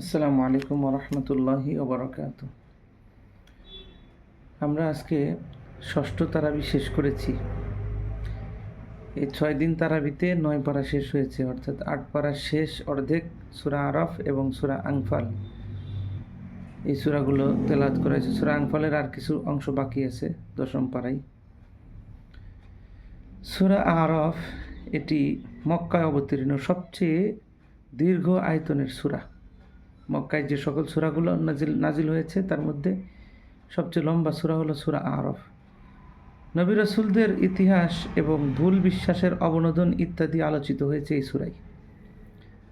আসসালামু আলাইকুম রহমতুল্লাহি ওবরাকাত। আমরা আজকে ষষ্ঠ তারাবি শেষ করেছি। এই ছয় দিন তারাবিতে নয় পারা শেষ হয়েছে, অর্থাৎ আট পারা শেষ অর্ধেক সুরা আরফ এবং সুরা আংফাল এই সুরাগুলো তেলাত করা হয়েছে। সুরা আংফালের আর কিছু অংশ বাকি আছে, দশম পাড়ায় সুরা আরফ এটি মক্কায় অবতীর্ণ সবচেয়ে দীর্ঘ আয়তনের সুরা। মক্কায় যে সকল সুরাগুলো নাজিল নাজিল হয়েছে, তার মধ্যে সবচেয়ে লম্বা সুরা হলো সুরা আরফ। নবী রসুলদের ইতিহাস এবং ভুল বিশ্বাসের অবনোদন ইত্যাদি আলোচিত হয়েছে এই সুরাই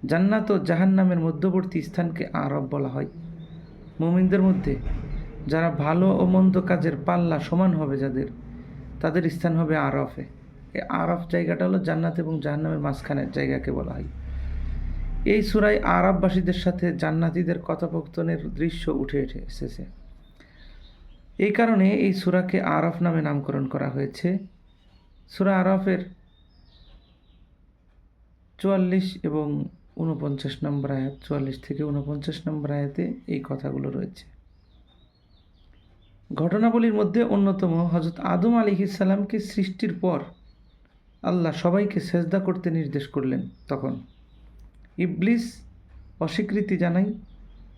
জান্নাত ও জাহান্নামের মধ্যবর্তী স্থানকে আরব বলা হয়। মুমিনদের মধ্যে যারা ভালো ও মন্দ কাজের পাল্লা সমান হবে যাদের, তাদের স্থান হবে আরফে। এই আরফ জায়গাটা হলো জান্নাত এবং জাহান্নামের মাঝখানের জায়গাকে বলা হয়। এই সুরায় আরববাসীদের সাথে জান্নাতীদের কথোপকথনের দৃশ্য উঠে উঠে এসেছে। এই কারণে এই সুরাকে আরফ নামে নামকরণ করা হয়েছে। সুরা আরফের চুয়াল্লিশ এবং উনপঞ্চাশ নম্বর আয়াত, চুয়াল্লিশ থেকে উনপঞ্চাশ নম্বর আয়াতে এই কথাগুলো রয়েছে। ঘটনাবলীর মধ্যে অন্যতম হজরত আদম আলী ইসাল্লামকে সৃষ্টির পর আল্লাহ সবাইকে সেজদা করতে নির্দেশ করলেন তখন। ইবলিস অস্বীকৃতি জানাই,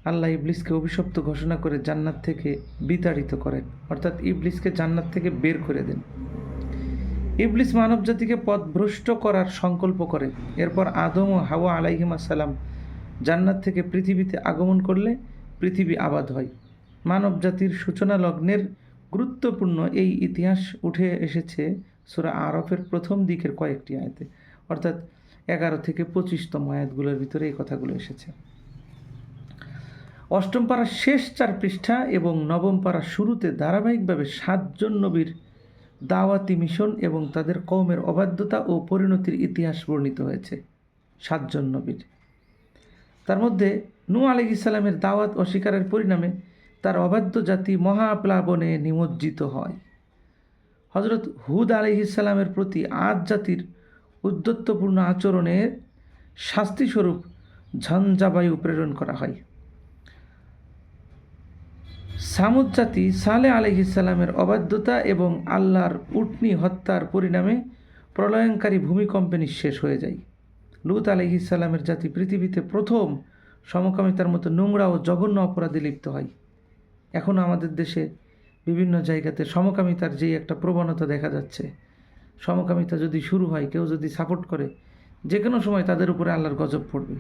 আল্লাহ ইবলিসকে অভিশপ্ত ঘোষণা করে জান্নাত থেকে বিতাড়িত করেন। অর্থাৎ ইবলিসকে জান্নাত থেকে বের করে দেন। ইবলিস মানবজাতিকে পথভ্রষ্ট করার সংকল্প করে। এরপর আদম ও হাওয়া আলাইহিমা সালাম জান্নাত থেকে পৃথিবীতে আগমন করলে পৃথিবী আবাদ হয়। মানবজাতির সূচনা লগ্নের গুরুত্বপূর্ণ এই ইতিহাস উঠে এসেছে সুরা আরফের প্রথম দিকের কয়েকটি আয়তে। অর্থাৎ এগারো থেকে পঁচিশতম আয়াতগুলোর ভিতরে এই কথাগুলো এসেছে। অষ্টম পাড়ার শেষ চার পৃষ্ঠা এবং নবম পাড়ার শুরুতে ধারাবাহিকভাবে সাতজন নবীর দাওয়াতি মিশন এবং তাদের কৌমের অবাধ্যতা ও পরিণতির ইতিহাস বর্ণিত হয়েছে, সাতজন নবীর। তার মধ্যে নু আলি ইসলামের দাওয়াত অস্বীকারের পরিণামে তার অবাধ্য জাতি মহাপ্লাবনে নিমজ্জিত হয়। হজরত হুদ আলি ইসলামের প্রতি আজ জাতির উদ্যত্তপূর্ণ আচরণের শাস্তিস্বরূপ ঝঞ্ঝাবায়ু প্রেরণ করা হয়। সামুদ জাতি সালে আলহিসাল্লামের অবাধ্যতা এবং আল্লাহর উটনি হত্যার পরিণামে প্রলয়ঙ্কারী ভূমিকম্পে নিঃশেষ হয়ে যায়। লুত আলহিসাল্লামের জাতি পৃথিবীতে প্রথম সমকামিতার মতো নোংরা ও জঘন্য অপরাধে লিপ্ত হয়। এখনও আমাদের দেশে বিভিন্ন জায়গাতে সমকামিতার যেই একটা প্রবণতা দেখা যাচ্ছে সমকামিতা যদি শুরু হয়, কেউ যদি সাপোর্ট করে যে কোনো সময় তাদের উপরে আল্লাহর গজব পড়বে।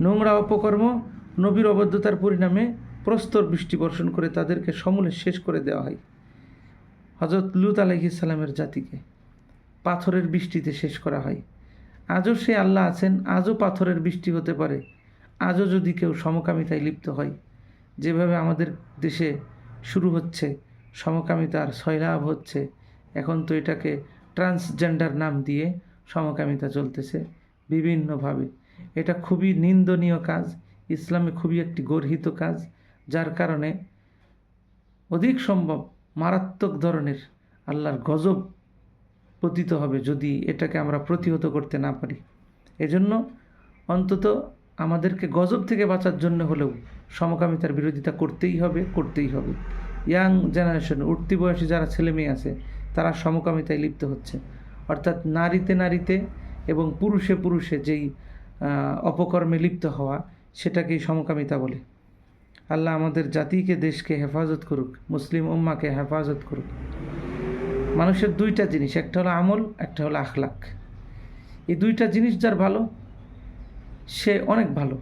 নোংরা অপকর্ম, নবীর অবদ্ধতার পরিণামে প্রস্তর বৃষ্টি বর্ষণ করে তাদেরকে সমূলে শেষ করে দেওয়া হয়। হজরত লুত আলহিসাল্লামের জাতিকে পাথরের বৃষ্টিতে শেষ করা হয়। আজও সে আল্লাহ আছেন, আজও পাথরের বৃষ্টি হতে পারে। আজও যদি কেউ সমকামিতায় লিপ্ত হয়, যেভাবে আমাদের দেশে শুরু হচ্ছে, সমকামিতার সয়লাভ হচ্ছে, এখন তো এটাকে ট্রান্সজেন্ডার নাম দিয়ে সমকামিতা চলতেছে বিভিন্নভাবে। এটা খুবই নিন্দনীয় কাজ, ইসলামে খুবই একটি গর্হিত কাজ, যার কারণে অধিক সম্ভব মারাত্মক ধরনের আল্লাহর গজব পতিত হবে যদি এটাকে আমরা প্রতিহত করতে না পারি। এজন্য অন্তত আমাদেরকে গজব থেকে বাঁচার জন্য হলেও সমকামিতার বিরোধিতা করতেই হবে করতেই হবে। ইয়াং জেনারেশন, উঠতি বয়সী যারা ছেলে মেয়ে আছে তারা সমকামিতায় লিপ্ত হচ্ছে। অর্থাৎ নারীতে নারীতে এবং পুরুষে পুরুষে যেই অপকর্মে লিপ্ত হওয়া, সেটাকেই সমকামিতা বলে। আল্লাহ আমাদের জাতিকে, দেশকে হেফাজত করুক, মুসলিম উম্মাকে হেফাজত করুক। মানুষের দুইটা জিনিস, একটা হলো আমল, একটা হলো আখলাক। এই দুইটা জিনিস যার ভালো, সে অনেক ভালো।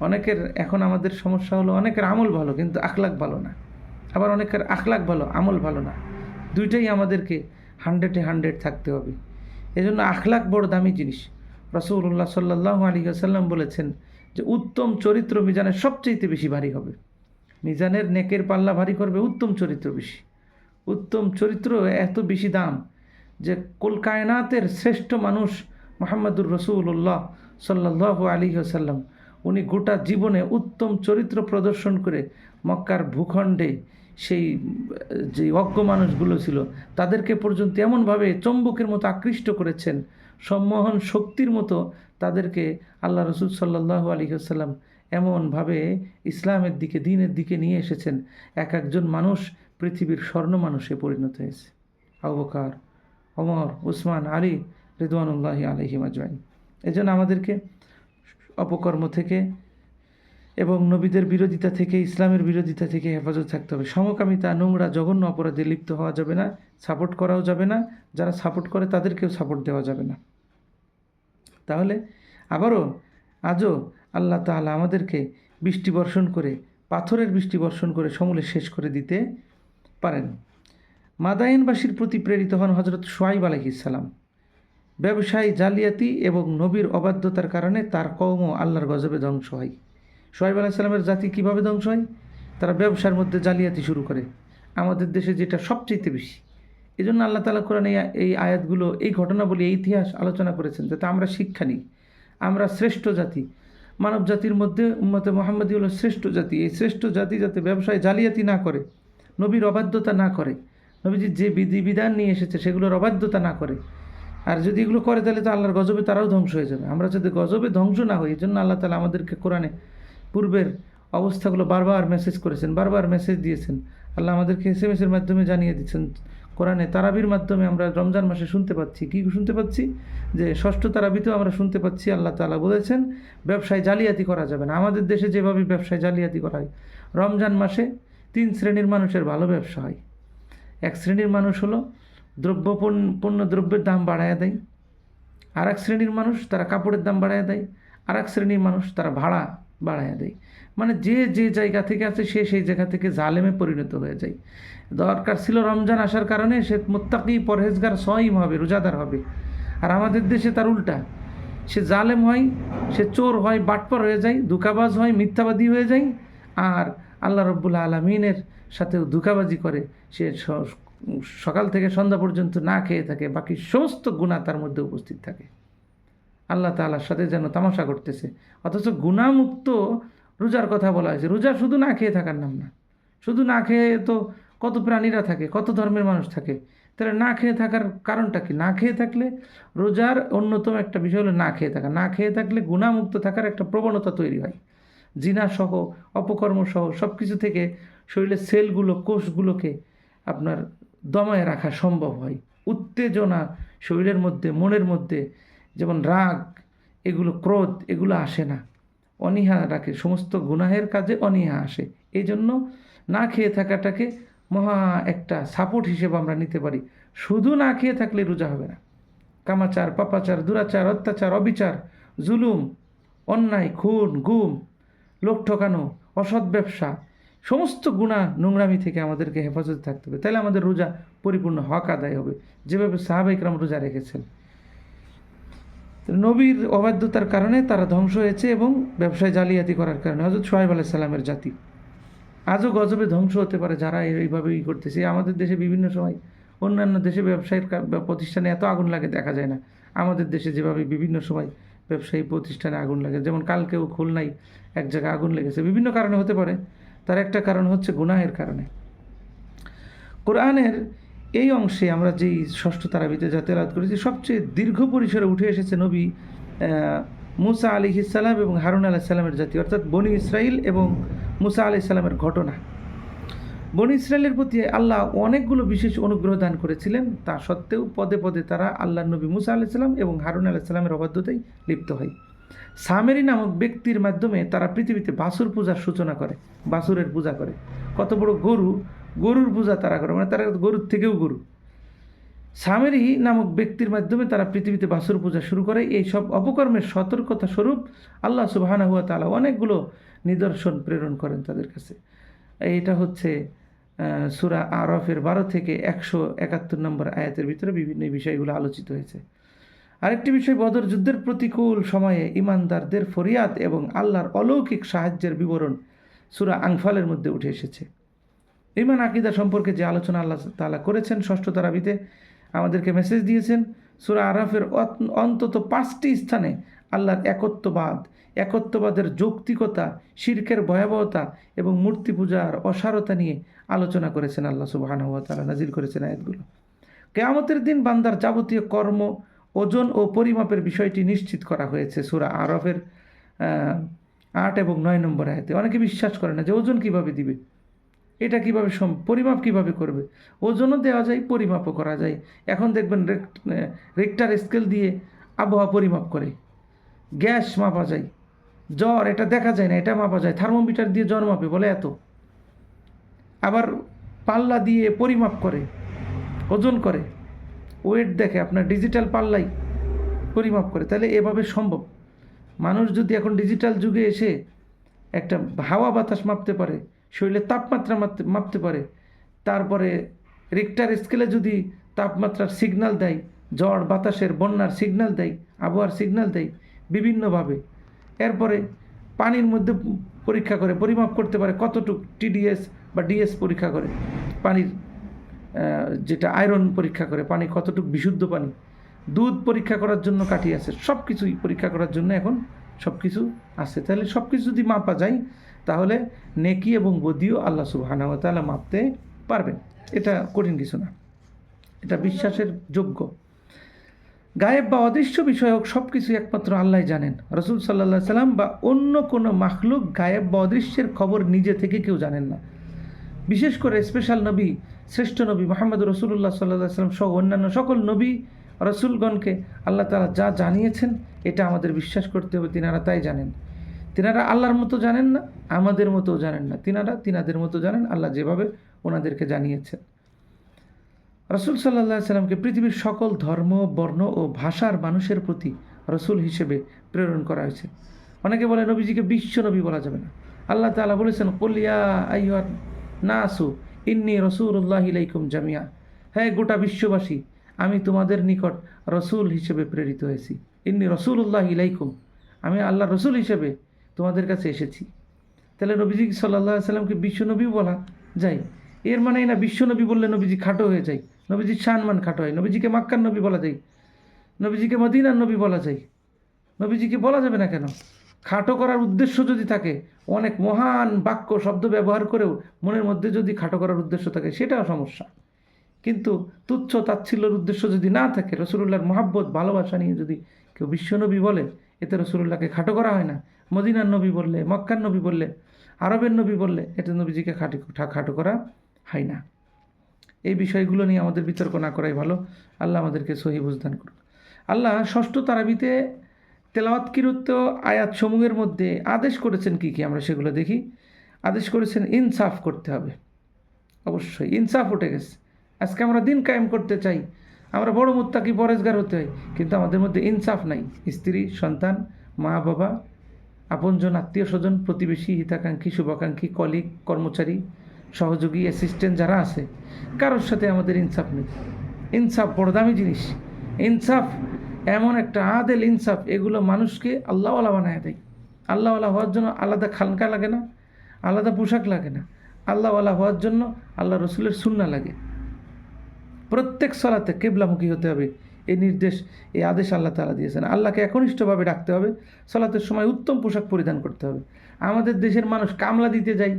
অনেকের এখন আমাদের সমস্যা হলো অনেকের আমল ভালো, কিন্তু আখলাক ভালো না। আবার অনেকের আখলাক ভালো, আমল ভালো না। দুইটাই আমাদেরকে হান্ড্রেডে হান্ড্রেড থাকতে হবে। এজন্য আখলাক বড় দামি জিনিস। রসুল্লাহ সাল্লাহ আলী আসাল্লাম বলেছেন যে, উত্তম চরিত্র মিজানের সবচেয়ে বেশি ভারী হবে। মিজানের নেকের পাল্লা ভারী করবে উত্তম চরিত্র বেশি। উত্তম চরিত্র এত বেশি দাম যে কলকায়নাতের শ্রেষ্ঠ মানুষ মোহাম্মদুর রসুল্লাহ সাল্লাহ আলী আসাল্লাম উনি গোটা জীবনে উত্তম চরিত্র প্রদর্শন করে মক্কার ভূখণ্ডে সেই, যে অজ্ঞ মানুষগুলো ছিল, তাদেরকে পর্যন্ত এমনভাবে চম্বকের মতো আকৃষ্ট করেছেন, সম্মোহন শক্তির মতো তাদেরকে আল্লাহ রসুল সাল্লাহ আলী আসাল্লাম এমনভাবে ইসলামের দিকে, দিনের দিকে নিয়ে এসেছেন। এক একজন মানুষ পৃথিবীর স্বর্ণ মানুষে পরিণত হয়েছে। আবকার অমর উসমান, আলী রিদওয়ানুল্লাহি আলহিম আজমাইন। এই জন্য আমাদেরকে অপকর্ম থেকে এবং নবীদের বিরোধিতা থেকে, ইসলামের বিরোধিতা থেকে হেফাজত থাকতে হবে। সমকামিতা, নোংরা, জঘন্য অপরাধে লিপ্ত হওয়া যাবে না, সাপোর্ট করাও যাবে না, যারা সাপোর্ট করে তাদেরকেও সাপোর্ট দেওয়া যাবে না। তাহলে আবারও আজও আল্লাহ তাআলা আমাদেরকে বৃষ্টি বর্ষণ করে, পাথরের বৃষ্টি বর্ষণ করে সমূলে শেষ করে দিতে পারেন। মাদায়েনবাসীর প্রতি প্রেরিত হন হজরত সোয়াইব আলহিসাল্লাম ব্যবসায়ী, জালিয়াতি এবং নবীর অবাধ্যতার কারণে তার কৌম আল্লাহর গজবে ধ্বংস হয়। সোহাইব আলাইসাল্লামের জাতি কীভাবে ধ্বংস হয়? তারা ব্যবসার মধ্যে জালিয়াতি শুরু করে। আমাদের দেশে যেটা সবচেয়ে বেশি। এই জন্য আল্লাহ তালা কোরআন এই এই আয়াতগুলো, এই ঘটনাবলী, এই ইতিহাস আলোচনা করেছেন যাতে আমরা শিক্ষা নিই। আমরা শ্রেষ্ঠ জাতি। মানব জাতির মধ্যে উম্মতে মোহাম্মদী হলো শ্রেষ্ঠ জাতি। এই শ্রেষ্ঠ জাতি যাতে ব্যবসায় জালিয়াতি না করে, নবীর অবাধ্যতা না করে, নবীজি যে বিধি, বিধান নিয়ে এসেছে সেগুলোর অবাধ্যতা না করে। আর যদি এগুলো করে তাহলে তো আল্লাহর গজবে তারাও ধ্বংস হয়ে যাবে। আমরা যাতে গজবে ধ্বংস না হই এই জন্য আল্লাহ তালা আমাদেরকে কোরআনে পূর্বের অবস্থাগুলো বারবার মেসেজ করেছেন, বারবার মেসেজ দিয়েছেন। আল্লাহ আমাদেরকে এস এম এসের মাধ্যমে জানিয়ে দিচ্ছেন। কোরআনে তারাবির মাধ্যমে আমরা রমজান মাসে শুনতে পাচ্ছি। কী শুনতে পাচ্ছি? যে ষষ্ঠ তারাবিতেও আমরা শুনতে পাচ্ছি, আল্লাহ তালা বলেছেন, ব্যবসায় জালিয়াতি করা যাবে না। আমাদের দেশে যেভাবে ব্যবসায় জালিয়াতি করা হয়, রমজান মাসে তিন শ্রেণির মানুষের ভালো ব্যবসা হয়। এক শ্রেণির মানুষ হলো দ্রব্য পণ্য দ্রব্যের দাম বাড়ায় দেয়। আর এক শ্রেণির মানুষ তারা কাপড়ের দাম বাড়ায় দেয়। আর এক শ্রেণির মানুষ তারা ভাড়া বাড়ায় দেয় মানে যে যে জায়গা থেকে আছে, সে সেই জায়গা থেকে জালেমে পরিণত হয়ে যায়। দরকার ছিল রমজান আসার কারণে সে মোত্তাকি, পরহেজগার সহিম হবে, রোজাদার হবে। আর আমাদের দেশে তার উল্টা। সে জালেম হয়, সে চোর হয়, বাটপর হয়ে যায় দুকাবাজ হয়, মিথ্যাবাদী হয়ে যায়। আর আল্লাহ রব্বুল আলমিনের সাথেও দুকাবাজি করে। সে সকাল থেকে সন্ধ্যা পর্যন্ত না খেয়ে থাকে, বাকি সমস্ত গুণা তার মধ্যে উপস্থিত থাকে। আল্লাহ তাআলার সাথে যেন তামাশা করতেছে। অথচ গুণামুক্ত রোজার কথা বলা হয়েছে। রোজা শুধু না খেয়ে থাকার নাম না। শুধু না খেয়ে তো কত প্রাণীরা থাকে, কত ধর্মের মানুষ থাকে। তাহলে না খেয়ে থাকার কারণটা কি? না খেয়ে থাকলে রোজার অন্যতম একটা বিষয় হলো না খেয়ে থাকা। না খেয়ে থাকলে গুণামুক্ত থাকার একটা প্রবণতা তৈরি হয়। জিনা সহ অপকর্ম সহ সব কিছু থেকে শরীরের সেলগুলো, কোষগুলোকে আপনার দমায় রাখা সম্ভব হয়। উত্তেজনা শরীরের মধ্যে, মনের মধ্যে যেমন রাগ, এগুলো ক্রোধ, এগুলো আসে না। অনীহা রাখে। সমস্ত গুনাহের কাজে অনীহা আসে। এই জন্য না খেয়ে থাকাটাকে মহা একটা সাপোর্ট হিসেবে আমরা নিতে পারি। শুধু না খেয়ে থাকলে রোজা হবে না। কামাচার, পাপাচার, দুরাচার, অত্যাচার, অবিচার, জুলুম, অন্যায়, খুন, গুম, লোক ঠকানো, অসৎ ব্যবসা, সমস্ত গুণা নোংরামি থেকে আমাদেরকে হেফাজতে থাকতে হবে। তাহলে আমাদের রোজা পরিপূর্ণ হক আদায় হবে। যেভাবে সাহাবাইকরাম রোজা রেখেছেন। নবীর অবাধ্যতার কারণে তারা ধ্বংস হয়েছে এবং ব্যবসায় জালিয়াতি করার কারণে। হজরত সোহাইব আলাইসাল্লামের জাতি। আজও গজবে ধ্বংস হতে পারে যারা এইভাবে ই করতেছে। আমাদের দেশে বিভিন্ন সময় অন্যান্য দেশে ব্যবসায়ীর প্রতিষ্ঠানে এত আগুন লাগে দেখা যায় না। আমাদের দেশে যেভাবে বিভিন্ন সময় ব্যবসায়ী প্রতিষ্ঠানে আগুন লাগে। যেমন কালকেও খুলনায় এক জায়গায় আগুন লেগেছে। বিভিন্ন কারণে হতে পারে। তার একটা কারণ হচ্ছে গুনাহের কারণে। কোরআনের এই অংশে আমরা যেই ষষ্ঠ তারাবিতে যা তেলাওয়াত করেছি, সবচেয়ে দীর্ঘ পরিসরে উঠে এসেছে নবী মুসা আলি ইসাল্লাম এবং হারুন আলাহ সাল্লামের জাতি, অর্থাৎ বনি ইসরাইল এবং মুসা আলি সাল্লামের ঘটনা। বনি ইসরায়েলের প্রতি আল্লাহ অনেকগুলো বিশেষ অনুগ্রহ দান করেছিলেন, তা সত্ত্বেও পদে পদে তারা আল্লাহ নবী মুসা আলাহ সাল্লাম এবং হারুন আলাহ সাল্লামের অবাধ্যতায় লিপ্ত হয়। সামেরি নামক ব্যক্তির মাধ্যমে তারা পৃথিবীতে বাসুর পূজার সূচনা করে, বাসুরের পূজা করে। কত বড় গরু গরুর পূজা তারা করে মানে তারা গরুর থেকেও গরু। সামেরি নামক ব্যক্তির মাধ্যমে তারা পৃথিবীতে বাসুর পূজা শুরু করে। এই সব অপকর্মের সতর্কতা স্বরূপ আল্লাহ সুবাহানা হুয়া তালা অনেকগুলো নিদর্শন প্রেরণ করেন তাদের কাছে। এইটা হচ্ছে সূরা আরফের বারো থেকে একশো একাত্তর নম্বর আয়াতের ভিতরে বিভিন্ন বিষয়গুলো আলোচিত হয়েছে। আরেকটি বিষয়, বদর যুদ্ধের প্রতিকূল সময়ে ইমানদারদের ফরিয়াদ এবং আল্লাহর অলৌকিক সাহায্যের বিবরণ সুরা আংফালের মধ্যে উঠে এসেছে। ইমান, আকিদা সম্পর্কে যে আলোচনা আল্লাহ তাআলা করেছেন ষষ্ঠ তারাবিতে, আমাদেরকে মেসেজ দিয়েছেন। সুরা আরাফের অন্তত পাঁচটি স্থানে আল্লাহর একত্ববাদ, একত্ববাদের যৌক্তিকতা, শির্কের ভয়াবহতা এবং মূর্তি পূজার অসারতা নিয়ে আলোচনা করেছেন আল্লাহ সুবহানাহু ওয়া তাআলা নাজিল করেছেন আয়াতগুলো। কেয়ামতের দিন বান্দার যাবতীয় কর্ম, ওজন ও পরিমাপের বিষয়টি নিশ্চিত করা হয়েছে সুরা আরফের আট এবং নয় নম্বর আয়াতে। অনেকে বিশ্বাস করে না যে ওজন কীভাবে দিবে। এটা কীভাবে সম, পরিমাপ কীভাবে করবে? ওজনও দেওয়া যায়, পরিমাপও করা যায়। এখন দেখবেন রেক- রেক্টার স্কেল দিয়ে আবহাওয়া পরিমাপ করে। গ্যাস মাপা যায়। জ্বর, এটা দেখা যায় না, এটা মাপা যায়। থার্মোমিটার দিয়ে জ্বর মাপে, বলে এত। আবার পাল্লা দিয়ে পরিমাপ করে, ওজন করে। ওয়েট দেখে, আপনার ডিজিটাল পাল্লাই পরিমাপ করে। তাহলে এভাবে সম্ভব। মানুষ যদি এখন ডিজিটাল যুগে এসে একটা হাওয়া বাতাস মাপতে পারে শরীরের তাপমাত্রা মাপতে পারে। তারপরে রিক্টার স্কেলে যদি তাপমাত্রার সিগন্যাল দেয়, ঝড়, বাতাসের, বন্যার সিগনাল দেয়, আবহাওয়ার সিগনাল দেয়, বিভিন্নভাবে। এরপরে পানির মধ্যে পরীক্ষা করে, পরিমাপ করতে পারে কতটুক টিডিএস বা ডিএস পরীক্ষা করে। পানির যেটা আয়রন পরীক্ষা করে, পানি কতটুকু বিশুদ্ধ পানি। দুধ পরীক্ষা করার জন্য কাঠি আছে। সব কিছুই পরীক্ষা করার জন্য এখন সব কিছু আছে। তাহলে সব কিছু যদি মাপা যায় তাহলে নেকি এবং বদিও আল্লাহ সুবহানাহু ওয়া তাআলা মাপতে পারবেন। এটা কঠিন কিছু না। এটা বিশ্বাসের যোগ্য। গায়েব বা অদৃশ্য বিষয়ক সব কিছু একমাত্র আল্লাহ জানেন। রসুল সাল্লাহ সাল্লাম বা অন্য কোনো মাখলুক গায়েব বা অদৃশ্যের খবর নিজে থেকে কেউ জানেন না। বিশেষ করে স্পেশাল নবী, শ্রেষ্ঠ নবী মোহাম্মদ রসুল্লাহ সাল্লাহ সাল্লাম সহ অন্যান্য সকল নবী, রসুলগণকে আল্লাহ তালা যা জানিয়েছেন, এটা আমাদের বিশ্বাস করতে হবে, তিনারা তাই জানেন। তিনারা আল্লাহর মতো জানেন না, আমাদের মতো জানেন না। তিনারা তিনাদের মতো জানেন, আল্লাহ যেভাবে ওনাদেরকে জানিয়েছেন। রসুল সাল্লাহ সাল্লামকে পৃথিবীর সকল ধর্ম, বর্ণ ও ভাষার মানুষের প্রতি রসুল হিসেবে প্রেরণ করা হয়েছে। অনেকে বলে নবীজিকে বিশ্ব নবী বলা যাবে না। আল্লাহ তাআলা বলেছেন কলিয়া আইয়ার না আসু ইন্নি রসুল্লাহ ইলাইকুম জামিয়া হ্যাঁ গোটা বিশ্ববাসী, আমি তোমাদের নিকট রসুল হিসেবে প্রেরিত হয়েছি। ইন্নি রসুল্লাহ ইলাইকুম। আমি আল্লাহ রসুল হিসেবে তোমাদের কাছে এসেছি। তাহলে নবীজি সাল্লাহ সাল্লামকে বিশ্বনবী বলা যায়। এর মানে না বিশ্বনবী বললে নবীজি খাটো হয়ে যায়, নবীজির সম্মান খাটো হয়, নবীজিকে মাক্কার নবী বলা যায়, নবীজিকে মদিনার নবী বলা যায়। নবীজিকে বলা যাবে না কেন? খাটো করার উদ্দেশ্য যদি থাকে, অনেক মহান বাক্য, শব্দ ব্যবহার করেও মনের মধ্যে যদি খাটো করার উদ্দেশ্য থাকে, সেটাও সমস্যা। কিন্তু তুচ্ছ তাচ্ছিল্যর উদ্দেশ্য যদি না থাকে রসুল্লাহর মহাব্বত, ভালোবাসা নিয়ে যদি কেউ বিশ্বনবী বলে এতে রসুল্লাহকে খাটো করা হয় না। মদিনার নবী বললে, মক্কার নবী বললে, আরবের নবী বললে, এতে নবীজিকে খাটি খাটো করা হয় না। এই বিষয়গুলো নিয়ে আমাদের বিতর্ক না করাই ভালো। আল্লাহ আমাদেরকে সহি বুঝদান করুক। আল্লাহ ষষ্ঠ তারাবিতে তেলাওয়াতকৃত আয়াত সমূহের মধ্যে আদেশ করেছেন কি কি? আমরা সেগুলো দেখি। আদেশ করেছেন ইনসাফ করতে হবে। অবশ্যই ইনসাফ উঠে গেছে। আজকে আমরা দিন কায়েম করতে চাই। আমরা বড় মুত্তাকি পরেজগার হতে হয়। কিন্তু আমাদের মধ্যে ইনসাফ নাই। স্ত্রী, সন্তান, মা, বাবা, আপনজন, আত্মীয় স্বজন, প্রতিবেশী, হিতাকাঙ্ক্ষী, শুভাকাঙ্ক্ষী, কলিগ, কর্মচারী, সহযোগী অ্যাসিস্ট্যান্ট যারা আছে, কারোর সাথে আমাদের ইনসাফ নেই। ইনসাফ বড় দামি জিনিস। ইনসাফ এমন একটা আদেল ইনসাফ, এগুলো মানুষকে আল্লাহওয়ালা বানায় দেয়। আল্লাহওয়ালা হওয়ার জন্য আলাদা খানকা লাগে না, আলাদা পোশাক লাগে না। আল্লাহওয়ালা হওয়ার জন্য আল্লাহ রসুলের সুন্না লাগে। প্রত্যেক সলাতে কেবলামুখী হতে হবে। এই নির্দেশ, এই আদেশ আল্লাহ তালা দিয়েছেন। আল্লাহকে একনিষ্ঠভাবে ডাকতে হবে। সলাতের সময় উত্তম পোশাক পরিধান করতে হবে। আমাদের দেশের মানুষ কামলা দিতে যায়,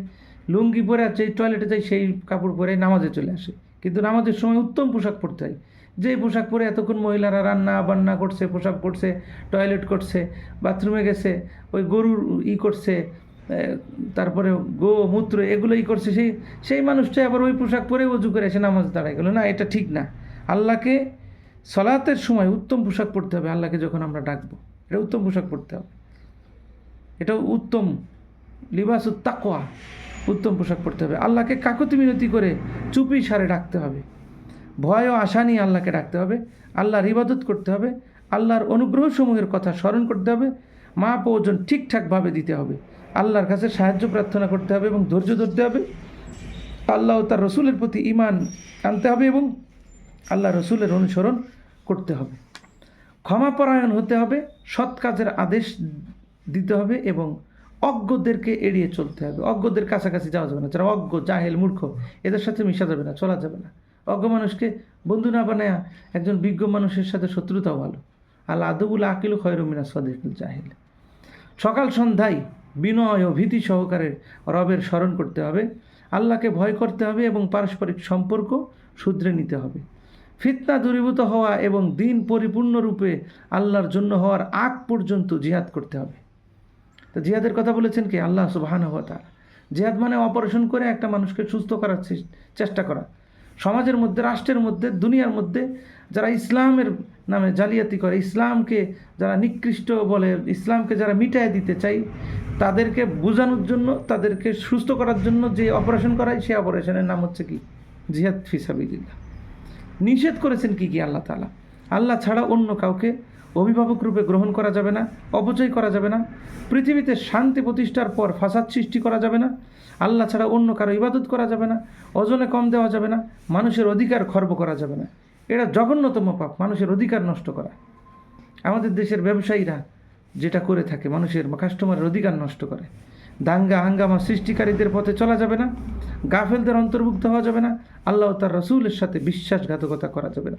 লুঙ্গি পরে যেই টয়লেটে যায়, সেই কাপড় পরে নামাজে চলে আসে। কিন্তু নামাজের সময় উত্তম পোশাক পরতে হয়। যেই পোশাক পরে এতক্ষণ মহিলারা রান্না বান্না করছে, পোশাক করছে টয়লেট করছে, বাথরুমে গেছে, ওই গরুর ই করছে তারপরে গো, মূত্র এগুলো ই করছে। সেই সেই মানুষটাই আবার ওই পোশাক পরে উজু করে এসে নামাজ দাঁড়ায় গেলো। না, এটা ঠিক না। আল্লাহকে সলাতের সময় উত্তম পোশাক পরতে হবে, আল্লাহকে যখন আমরা ডাকবো। এটা উত্তম পোশাক পরতে হবে। এটা উত্তম, লিবাস তাকোয়া উত্তম পোশাক পরতে হবে। আল্লাহকে কাকতি মিনতি করে চুপি সারে ডাকতে হবে। ভয় ও আশা নিয়ে আল্লাহকে ডাকতে হবে। আল্লাহর ইবাদত করতে হবে। আল্লাহর অনুগ্রহসমূহের কথা স্মরণ করতে হবে। মা ওজন ঠিকঠাকভাবে দিতে হবে। আল্লাহর কাছে সাহায্য প্রার্থনা করতে হবে এবং ধৈর্য ধরতে হবে। আল্লাহ তার রসুলের প্রতি ইমান আনতে হবে এবং আল্লাহ রসুলের অনুসরণ করতে হবে। ক্ষমাপরায়ণ হতে হবে, সৎ কাজের আদেশ দিতে হবে এবং অজ্ঞদেরকে এড়িয়ে চলতে হবে। অজ্ঞদের কাছাকাছি যাওয়া যাবে না। যারা অজ্ঞ, জাহেল, মূর্খ, এদের সাথে মিশা যাবে না, চলা যাবে না। অজ্ঞ মানুষকে বন্ধু না বানায় একজন বিজ্ঞ মানুষের সাথে শত্রুতাও ভালো। আল্লাহ আদবুল আকিল খয়রমিনা সদিকুল জাহিল। সকাল সন্ধ্যায় বিনয় ও ভীতি সহকারে রবের স্মরণ করতে হবে। আল্লাহকে ভয় করতে হবে এবং পারস্পরিক সম্পর্ক শুধরে নিতে হবে। ফিতনা দূরীভূত হওয়া এবং দিন পরিপূর্ণরূপে আল্লাহর জন্য হওয়ার আগ পর্যন্ত জিহাদ করতে হবে। তো জিহাদের কথা বলেছেন কি? আল্লাহ সুবাহান হওয়া তারা জিহাদ মানে অপারেশন করে একটা মানুষকে সুস্থ করার চেষ্টা করা। সমাজের মধ্যে, রাষ্ট্রের মধ্যে, দুনিয়ার মধ্যে যারা ইসলামের নামে জালিয়াতি করে, ইসলামকে যারা নিকৃষ্ট বলে, ইসলামকে যারা মিটায় দিতে চাই, তাদেরকে বোঝানোর জন্য, তাদেরকে সুস্থ করার জন্য যে অপারেশন করায়, সেই অপারেশনের নাম হচ্ছে কি? জিহাদ ফিসাবিল্লাহ নিষেধ করেছেন কি কি আল্লাহ তালা আল্লাহ ছাড়া অন্য কাউকে অভিভাবক রূপে গ্রহণ করা যাবে না, অপচয় করা যাবে না, পৃথিবীতে শান্তি প্রতিষ্ঠার পর ফাসাদ সৃষ্টি করা যাবে না, আল্লাহ ছাড়া অন্য কারও ইবাদত করা যাবে না, ওজনে কম দেওয়া যাবে না, মানুষের অধিকার খর্ব করা যাবে না। এটা জঘন্যতম পাপ, মানুষের অধিকার নষ্ট করা। আমাদের দেশের ব্যবসায়ীরা যেটা করে থাকে, মানুষের কাস্টমারের অধিকার নষ্ট করে। দাঙ্গা, হাঙ্গামা সৃষ্টিকারীদের পথে চলা যাবে না, গাফেলদের অন্তর্ভুক্ত হওয়া যাবে না, আল্লাহ তার রসুলের সাথে বিশ্বাসঘাতকতা করা যাবে না।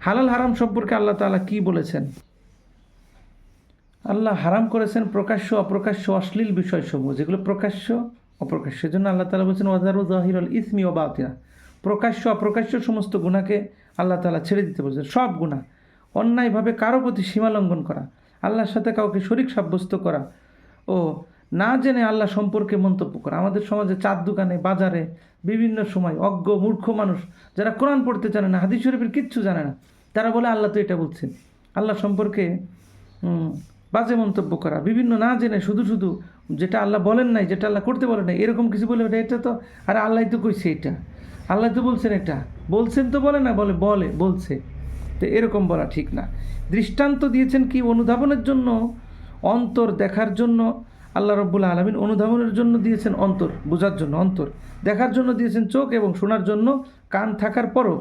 হালাল হারাম সম্পর্কে আল্লাহ তাআলা কি বলেছেন? আল্লাহ হারাম করেছেন প্রকাশ্য, অপ্রকাশ্য, অশ্লীল বিষয়সমূহ, যেগুলো প্রকাশ্য, অপ্রকাশ্য। জন্য আল্লাহ তালা বলছেন ওয়াজারু জাহিরুল ইসমি ও বাতিনা। প্রকাশ্য, অপ্রকাশ্য সমস্ত গুণাকে আল্লাহ তালা ছেড়ে দিতে বলছেন, সব গুণা অন্যায়ভাবে কারও প্রতি সীমা লঙ্ঘন করা, আল্লাহর সাথে কাউকে শরিক সাব্যস্ত করা ও না জেনে আল্লাহ সম্পর্কে মন্তব্য করা। আমাদের সমাজে চার দোকানে, বাজারে, বিভিন্ন সময় অজ্ঞ, মূর্খ মানুষ যারা কোরআন পড়তে জানে না, হাদিস শরীফের কিচ্ছু জানে না, তারা বলে আল্লাহ তো এটা বলছেন। আল্লাহ সম্পর্কে বাজে মন্তব্য করা, বিভিন্ন না জেনে শুধু শুধু যেটা আল্লাহ বলেন নাই, যেটা আল্লাহ করতে বলেন নাই, এরকম কিছু বলে "এটা- এটা তো, আর আল্লাহ তো কইছে এটা। আল্লাহ তো বলছেন এটা বলছেন তো বলে না, বলে বলে, বলছে। তো এরকম বলা ঠিক না। দৃষ্টান্ত দিয়েছেন কি অনুধাবনের জন্য? অন্তর দেখার জন্য। আল্লাহ রব্বুল আলমিন অনুধাবনের জন্য দিয়েছেন অন্তর, বোঝার জন্য অন্তর। দেখার জন্য দিয়েছেন চোখ এবং শোনার জন্য কান থাকার পরও।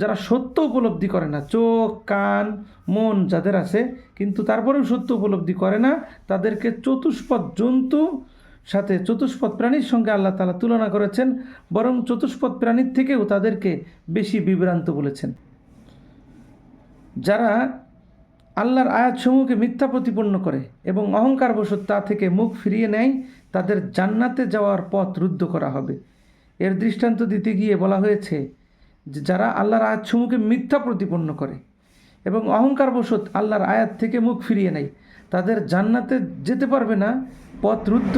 যারা সত্য উপলব্ধি করে না, চোখ, কান, মন যাদের আছে, কিন্তু তারপরেও সত্য উপলব্ধি করে না, তাদেরকে চতুষ্পদ জন্তু সাথে চতুষ্পদ প্রাণীর সঙ্গে আল্লাহ তালা তুলনা করেছেন, বরং চতুষ্পদ প্রাণীর থেকেও তাদেরকে বেশি বিভ্রান্ত বলেছেন। যারা আল্লাহর আয়াতসমূহকে মিথ্যা প্রতিপন্ন করে এবং অহংকার অহংকারবশত তা থেকে মুখ ফিরিয়ে নেয়, তাদের জান্নাতে যাওয়ার পথ রুদ্ধ করা হবে। এর দৃষ্টান্ত দিতে গিয়ে বলা হয়েছে যে যারা আল্লাহর আয়াতসমূহকে মিথ্যা প্রতিপন্ন করে এবং অহংকার অহংকারবশত আল্লাহর আয়াত থেকে মুখ ফিরিয়ে নেয়, তাদের জান্নাতে যেতে পারবে না পথ রুদ্ধ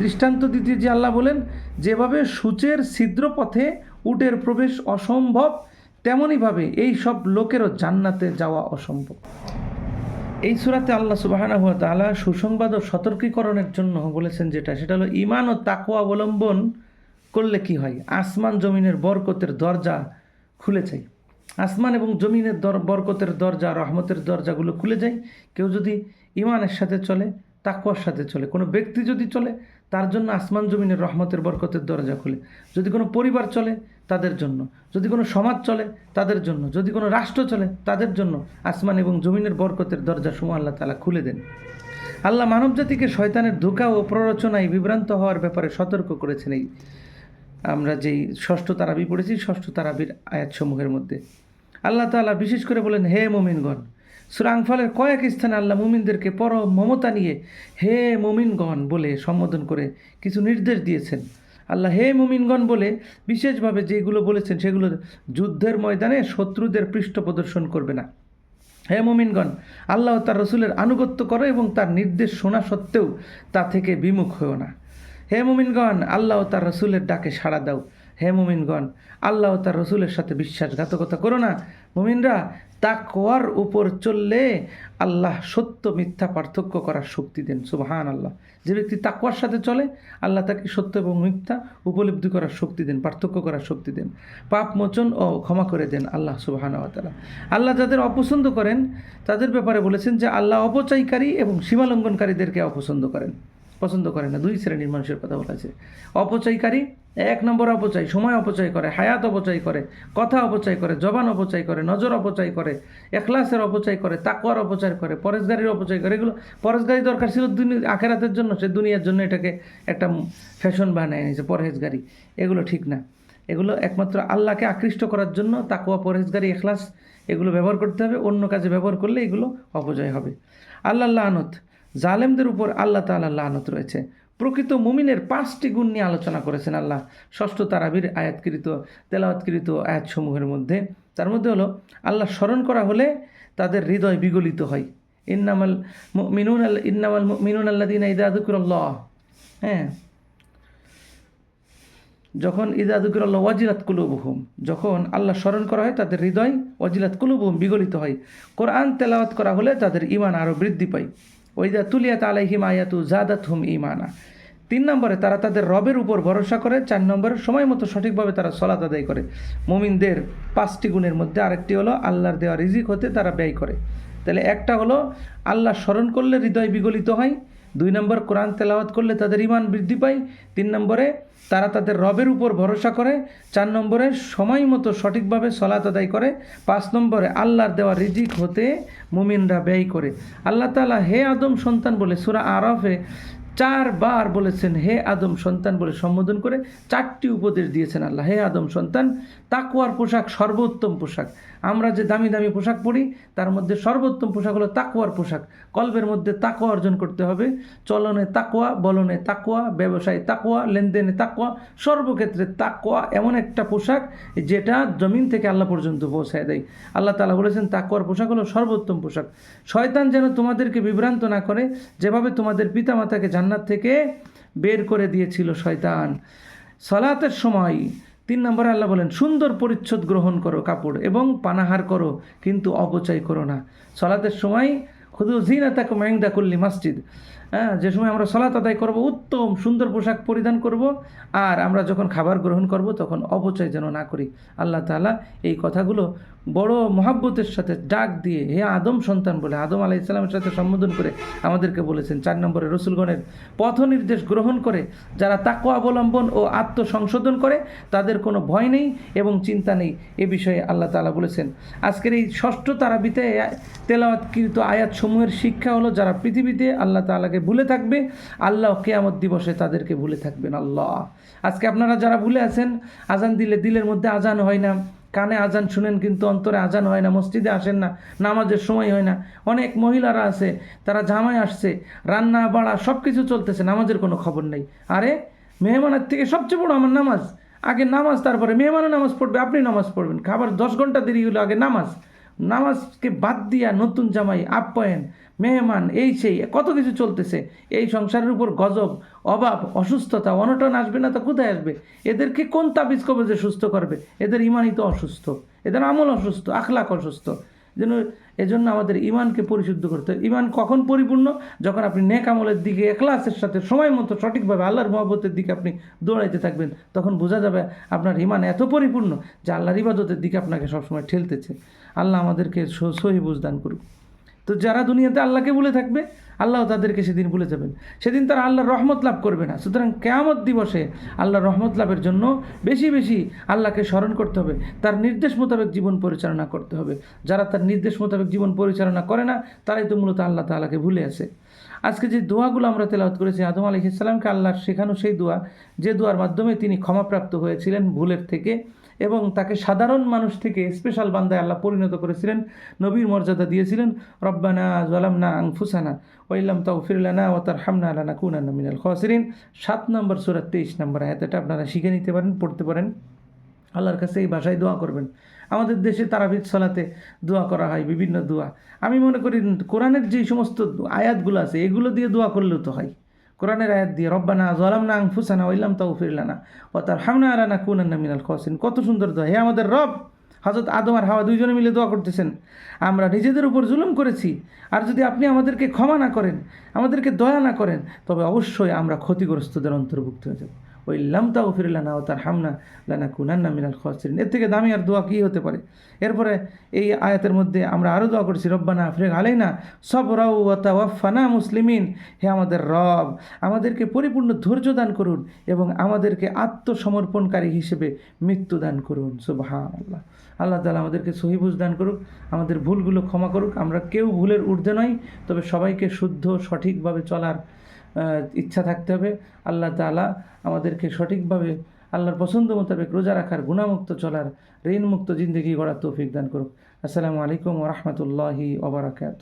দৃষ্টান্ত দিতে যে আল্লাহ বলেন, যেভাবে সূচের ছিদ্র পথে উটের প্রবেশ অসম্ভব তেমনইভাবে এই সব লোকেরও জান্নাতে যাওয়া অসম্ভব। এই সুরাতে আল্লাহ সুবাহানা হুয়া তাআলা সুসংবাদ ও সতর্কীকরণের জন্য বলেছেন যেটা, সেটা হলো ইমান ও তাকওয়া অবলম্বন করলে কি হয়? আসমান জমিনের বরকতের দরজা খুলে যায়। আসমান এবং জমিনের দর, বরকতের দরজা, রহমতের দরজাগুলো খুলে যায়। কেউ যদি ইমানের সাথে চলে তাকুয়ার সাথে চলে। কোনো ব্যক্তি যদি চলে, তার জন্য আসমান জমিনের রহমতের বরকতের দরজা খুলে। যদি কোনো পরিবার চলে, তাদের জন্য। যদি কোনো সমাজ চলে, তাদের জন্য। যদি কোনো রাষ্ট্র চলে, তাদের জন্য আসমান এবং জমিনের বরকতের দরজা সমূহ আল্লাহ তালা খুলে দেন। আল্লাহ মানবজাতিকে শয়তানের ধোকা ও প্ররোচনায় বিভ্রান্ত হওয়ার ব্যাপারে সতর্ক করেছেন এই। আমরা যেই ষষ্ঠ তারাবি পড়েছি, ষষ্ঠ তারাবির আয়াতসমূহের মধ্যে। আল্লাহ তাআলা বিশেষ করে বলেন, হে মুমিনগণ সুরাংফলের কয়েক স্থানে আল্লাহ মুমিনদেরকে পর মমতা নিয়ে হে মুমিনগণ বলে সম্বোধন করে কিছু নির্দেশ দিয়েছেন। আল্লাহ হে মুমিনগণ বলে বিশেষভাবে যেগুলো বলেছেন সেগুলো যুদ্ধের ময়দানে শত্রুদের পৃষ্ঠ প্রদর্শন করবে না। হে মুমিনগণ, আল্লাহ তার রসুলের আনুগত্য করো এবং তার নির্দেশ শোনা সত্ত্বেও তা থেকে বিমুখ হও না। হে মুমিনগণ, আল্লাহ তার রসুলের ডাকে সাড়া দাও। হে মুমিনগণ, আল্লাহ তার রসুলের সাথে বিশ্বাসঘাতকতা করো না। মুমিনরা তাকওয়ার উপর চললে আল্লাহ সত্য মিথ্যা পার্থক্য করার শক্তি দেন সুবহান আল্লাহ যে ব্যক্তি তাকওয়ার সাথে চলে, আল্লাহ তাকে সত্য এবং মিথ্যা উপলব্ধি করার শক্তি দেন, পার্থক্য করার শক্তি দেন। পাপ মোচন ও ক্ষমা করে দেন আল্লাহ সুবহান তাআলা। আল্লাহ যাদের অপছন্দ করেন, তাদের ব্যাপারে বলেছেন যে আল্লাহ অপচয়কারী এবং সীমালঙ্ঘনকারীদেরকে অপছন্দ করেন। পছন্দ করে না, দুই শ্রেণির মানুষের কথা বলা অপচয়কারী, এক নম্বর অপচয়, সময় অপচয় করে, হায়াত অপচয় করে, কথা অপচয় করে, জবান অপচয় করে, নজর অপচয় করে, এখলাসের অপচয় করে তাকুয়ার অপচয় করে, পরেশগারির অপচয় করে, এগুলো পরেশগারি দরকার ছিল দুনি- আখেরাতের জন্য, সে দুনিয়ার জন্য এটাকে একটা ফ্যাশন বানায় নিয়েছে পরহেজগারি এগুলো ঠিক না। এগুলো একমাত্র আল্লাহকে আকৃষ্ট করার জন্য তাকুয়া পরহেজগারি এখলাস এগুলো ব্যবহার করতে হবে, অন্য কাজে ব্যবহার করলে এগুলো অপচয় হবে। আল্লাহ আনত। জালেমদের উপর আল্লাহ তাআলা লানত রয়েছে। প্রকৃত মুমিনের পাঁচটি গুণ নিয়ে আলোচনা করেছেন আল্লাহ। ষষ্ঠ তারাবির আয়াতকৃত, তেলাওয়াতকৃত আয়াতসমূহের মধ্যে, তার মধ্যে হলো, আল্লাহ স্মরণ করা হলে তাদের হৃদয় বিগলিত হয়। ইন্নামাল মিনুন আল ইন্নামাল মিনুন আল্লাদিন ইদাদুকুরল্লাহ হ্যাঁ। যখন ইদাদুকুরল্লাহ ওয়াজিলাত কুলুবহুম, যখন আল্লাহ স্মরণ করা হয়, তাদের হৃদয় ওয়াজিলাত কুলুবহুম বিগলিত হয়। কোরআন তেলাওয়াত করা হলে তাদের ইমান আরও বৃদ্ধি পায়। ওইদা তুলিয়াত আলাইহিম আয়াতু জাদাত হুম ইমানা তিন নম্বরে তারা তাদের রবের উপর ভরসা করে, চার নম্বরে সময় মতো সঠিকভাবে তারা সলাত আদায় করে। মুমিনদের পাঁচটি গুণের মধ্যে আরেকটি হলো আল্লাহর দেওয়া রিজিক হতে তারা ব্যয় করে। তাহলে একটা হলো আল্লাহ স্মরণ করলে হৃদয় বিগলিত হয় দুই নম্বর কোরআন তেলাওয়াত করলে তাদের ইমান বৃদ্ধি পায়, তিন নম্বরে তারা তাদের রবের উপর ভরসা করে, চার নম্বরে সময় মতো সঠিকভাবে সলাত আদায় করে, পাঁচ নম্বরে আল্লাহর দেওয়া রিজিক হতে মুমিনরা ব্যয় করে। আল্লাহ তালা হে আদম সন্তান বলে সুরা আরফে চারবার বলেছেন, হে আদম সন্তান বলে সম্বোধন করে চারটি উপদেশ দিয়েছেন আল্লাহ। হে আদম সন্তান তাকুয়ার পোশাক সর্বোত্তম পোশাক। আমরা যে দামি দামি পোশাক পরি, তার মধ্যে সর্বোত্তম পোশাক হলো তাকুয়ার পোশাক। কল্পের মধ্যে তাকুয়া অর্জন করতে হবে। চলনে তাকুয়া বলনে তাকুয়া ব্যবসায় তাকুয়া লেনদেনে তাকুয়া সর্বক্ষেত্রে তাকুয়া এমন একটা পোশাক যেটা জমিন থেকে আল্লাহ পর্যন্ত পৌঁছায় দেয়। আল্লাহ তালা বলেছেন তাকুয়ার পোশাক হলো সর্বোত্তম পোশাক। শয়তান যেন তোমাদেরকে বিভ্রান্ত না করে, যেভাবে তোমাদের পিতামাতাকে জান্নাত থেকে বের করে দিয়েছিল শয়তান। সলাতের সময় তিন নম্বরে আল্লাহ বলেন, সুন্দর পরিচ্ছদ গ্রহণ করো কাপড় এবং পানাহার করো, কিন্তু অপচয় করো না। সলাতের সময়, খুদু জিনা তাকে মাইংদা করলি মসজিদ। হ্যাঁ যে সময় আমরা সলাত আদায় করব, উত্তম সুন্দর পোশাক পরিধান করব, আর আমরা যখন খাবার গ্রহণ করব, তখন অপচয় যেন না করি। আল্লাহ তাআলা এই কথাগুলো বড় মহাব্বতের সাথে ডাক দিয়ে হে আদম সন্তান বলে, আদম আলাহ ইসলামের সাথে সম্বোধন করে আমাদেরকে বলেছেন। চার নম্বরে রসুলগণের পথ নির্দেশ গ্রহণ করে, যারা তাক্য অবলম্বন ও আত্মসংশোধন করে, তাদের কোনো ভয় নেই এবং চিন্তা নেই। এ বিষয়ে আল্লাহ তালা বলেছেন, আজকের এই ষষ্ঠ তারাবিতে তেলাওয়াতকৃত আয়াতসমূহের শিক্ষা হলো, যারা পৃথিবীতে আল্লাহ তাআলাকে ভুলে থাকবে, আল্লাহ কেয়ামত দিবসে তাদেরকে ভুলে থাকবেন, আল্লাহ। আজকে আপনারা যারা ভুলে আছেন, আজান দিলে দিলের মধ্যে আজান হয় না, কানে আজান শুনেন কিন্তু অন্তরে আজান হয় না, মসজিদে আসেন না, নামাজের সময় হয় না। অনেক মহিলারা আছে, তারা জামাই আসছে, রান্না, বাড়া সব কিছু চলতেছে, নামাজের কোনো খবর নেই। আরে, মেহমানের থেকে সবচেয়ে বড় আমার নামাজ। আগে নামাজ, তারপরে মেহমানও নামাজ পড়বে আপনি নামাজ পড়বেন। খাবার দশ ঘণ্টা দেরি হলো আগে নামাজ। নামাজকে বাদ দিয়া নতুন জামাই, আপ্যায়ন, মেহমান, এই সেই, কত কিছু চলতেছে। এই সংসারের উপর গজব, অভাব, অসুস্থতা, অনটন আসবে না তো কোথায় আসবে? এদেরকে কোন তাবিজ কবে যে সুস্থ করবে? এদের ইমানই তো অসুস্থ। এদের আমল অসুস্থ, আখলাক অসুস্থ। যেন এজন্য আমাদের ইমানকে পরিশুদ্ধ করতে হয়। ইমান কখন পরিপূর্ণ? যখন আপনি নেক আমলের দিকে একলাসের সাথে, সময় মতো, সঠিকভাবে আল্লাহর মহব্বতের দিকে আপনি দৌড়াইতে থাকবেন, তখন বোঝা যাবে আপনার ইমান এত পরিপূর্ণ যে আল্লাহর ইবাদতের দিকে আপনাকে সবসময় ঠেলতেছে। আল্লাহ আমাদেরকে সহি বুঝদান করুক। তো যারা দুনিয়াতে আল্লাহকে ভুলে থাকবে, আল্লাহ তাদেরকে সেদিন ভুলে যাবেন। সেদিন তারা আল্লাহর রহমত লাভ করবে না। সুতরাং কেয়ামত দিবসে আল্লাহর রহমত লাভের জন্য বেশি বেশি আল্লাহকে স্মরণ করতে হবে। তার নির্দেশ মোতাবেক জীবন পরিচালনা করতে হবে। যারা তার নির্দেশ মোতাবেক জীবন পরিচালনা করে না, তারাই তো মূলত আল্লাহ তাআলাকে ভুলে আছে। আজকে যে দোয়াগুলো আমরা তেলাওয়াত করেছি, আদম আলী ইসলামকে আল্লাহর শেখানো সেই দোয়া, যে দোয়ার মাধ্যমে তিনি ক্ষমাপ্রাপ্ত হয়েছিলেন ভুলের থেকে এবং তাকে সাধারণ মানুষ থেকে স্পেশাল বান্দায় আল্লাহ পরিণত করেছিলেন, নবীর মর্যাদা দিয়েছিলেন। রব্বানা জলামনা আংফুসানা ওইলাম তাউফিরলানা ও তার হামনা আলানা কুনানা মিনাল খসরিন। সাত নম্বর সুরাত তেইশ নম্বর আয়াত, এটা আপনারা শিখে নিতে পারেন, পড়তে পারেন। আল্লাহর কাছে এই ভাষায় দোয়া করবেন। আমাদের দেশে তারাবিদ সলাতে দোয়া করা হয়, বিভিন্ন দোয়া। আমি মনে করি, কোরআনের যে সমস্ত আয়াতগুলো আছে, এগুলো দিয়ে দোয়া করলেও তো হয়। কোরআনের আয়াত দিয়ে, রব্বানা জলাম জলামনা আংফুসানা ওইলাম তাও ফিরলানা ও তার হামনা আলানা কুনান্না মিনাল খসিন কত সুন্দর দোয়া। হে আমাদের রব হজরত আদম আর হাওয়া দুইজনে মিলে দোয়া করতেছেন। আমরা নিজেদের উপর জুলুম করেছি। আর যদি আপনি আমাদেরকে ক্ষমা না করেন, আমাদেরকে দয়া না করেন, তবে অবশ্যই আমরা ক্ষতিগ্রস্তদের অন্তর্ভুক্ত হয়ে যাব। ওই লামতা ও ফিরলানা ও তার হামনা লানা কুনান্না মিনাল খসরিন। এর থেকে দামি আর দোয়া কী হতে পারে? এরপরে এই আয়াতের মধ্যে আমরা আরও দোয়া করছি, রব্বানা আফরেক আলাইনা সব রাউ ওয়াতা ওয়াফানা মুসলিমিন। হে আমাদের রব, আমাদেরকে পরিপূর্ণ ধৈর্য দান করুন এবং আমাদেরকে আত্মসমর্পণকারী হিসেবে মৃত্যু দান করুন। সুবাহান আল্লাহ আল্লাহ তালা আমাদেরকে সহিবুজ দান করুক, আমাদের ভুলগুলো ক্ষমা করুক। আমরা কেউ ভুলের ঊর্ধ্বে নয় তবে সবাইকে শুদ্ধ, সঠিকভাবে চলার ইচ্ছা থাকতে হবে। আল্লাহ তালা আমাদেরকে সঠিকভাবে আল্লাহর পছন্দ মোতাবেক রোজা রাখার গুণামুক্ত চলার ঋণমুক্ত জিন্দগি গড়ার তৌফিক দান করুক। আসসালামু আলাইকুম রহমতুল্লাহি ওবরাকাত